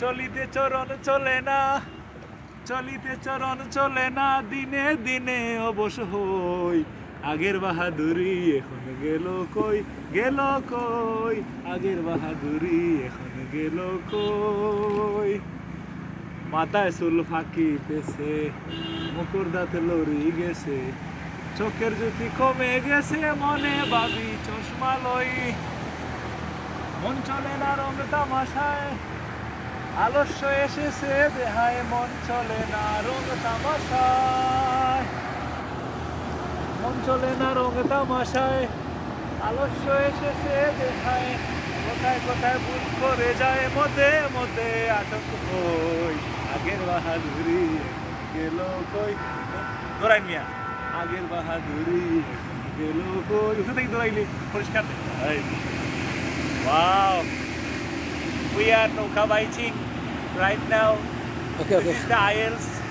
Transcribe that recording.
চলিতে চরণ চলে না, চলিতে চরণ চলে না, দিনে দিনে অবশ হই। আগের বাহাদুরি এখন গেল কই? গেল কই? আগের বাহাদুরি এখন গেল কই? মাথায় চুল ফাঁকি পেছে মুকুর দাঁতে লড়ি গেছে। চোখের জ্যোতি কমে গেছে, মনে ভাবি চশমা লই। মন চলে না রং তামাশায় আলস্য এসেছে, দেহায় মন চলে না রং তামাশায়। মন চলে না রং তামাশায়। আলস্য এসেছে, দেহায় কোথায় কোথায় ভুল করে যায় মধ্যে মধ্যে আটক হই। আগের বাহাদুরি গেল কই? দৌড়াই মিয়া। আগের বাহাদুরি গেল কই? উঠে থেকে দৌড়াইলি পরিষ্কার Wow. We are right now. Okay, This is the IELTS